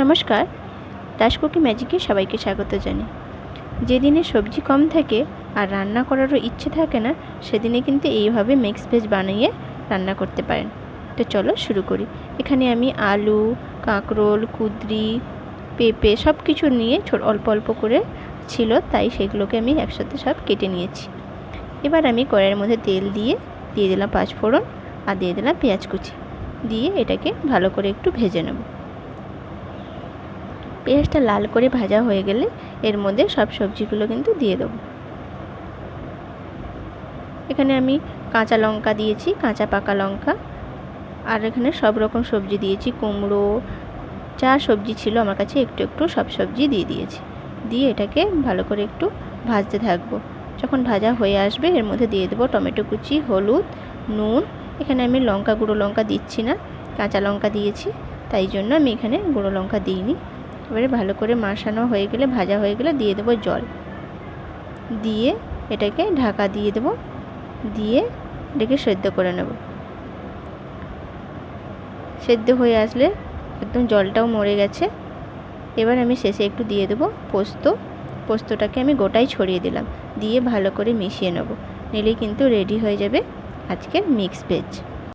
নমস্কার দাস কুকি ম্যাজিকে সবাইকে স্বাগত জানি যেদিনে সবজি কম থাকে আর রান্না করারও ইচ্ছে থাকে না, সেদিনে কিন্তু এইভাবে মিক্স ভেজ বানিয়ে রান্না করতে পারেন। তো চলো শুরু করি। এখানে আমি আলু, কাঁকরোল, কুদরি, পেঁপে সব কিছু নিয়ে অল্প অল্প করে ছিল, তাই সেগুলোকে আমি একসাথে সব কেটে নিয়েছি। এবার আমি কড়াইয়ের মধ্যে তেল দিয়ে দিয়ে দিলাম পাঁচফোড়ন আর দিয়ে দিলাম পেঁয়াজ কুচি। দিয়ে এটাকে ভালো করে একটু ভেজে নেব। পেঁয়াজটা লাল করে ভাজা হয়ে গেলে এর মধ্যে সব সবজিগুলো কিন্তু দিয়ে দেবো। এখানে আমি কাঁচা লঙ্কা দিয়েছি, কাঁচা পাকা লঙ্কা। আর এখানে সব রকম সবজি দিয়েছি, কুমড়ো, যা সবজি ছিল আমার কাছে একটু একটু সব সবজি দিয়ে দিয়েছি। দিয়ে এটাকে ভালো করে একটু ভাজতে থাকব। যখন ভাজা হয়ে আসবে, এর মধ্যে দিয়ে দেবো টমেটো কুচি, হলুদ, নুন। এখানে আমি লঙ্কা, গুঁড়ো লঙ্কা দিচ্ছি না, কাঁচা লঙ্কা দিয়েছি, তাই জন্য আমি এখানে গুঁড়ো লঙ্কা দিইনি। এবারে ভালো করে মাশানো হয়ে গেলে, ভাজা হয়ে গেলে দিয়ে দেবো জল। দিয়ে এটাকে ঢাকা দিয়ে দেবো। দিয়ে এটাকে সেদ্ধ করে নেব। সেদ্ধ হয়ে আসলে একদম জলটাও মরে গেছে। এবার আমি শেষে একটু দিয়ে দেবো পোস্ত। পোস্তটাকে আমি গোটাই ছড়িয়ে দিলাম। দিয়ে ভালো করে মিশিয়ে নেব। নিলেই কিন্তু রেডি হয়ে যাবে আজকের মিক্স ভেজ।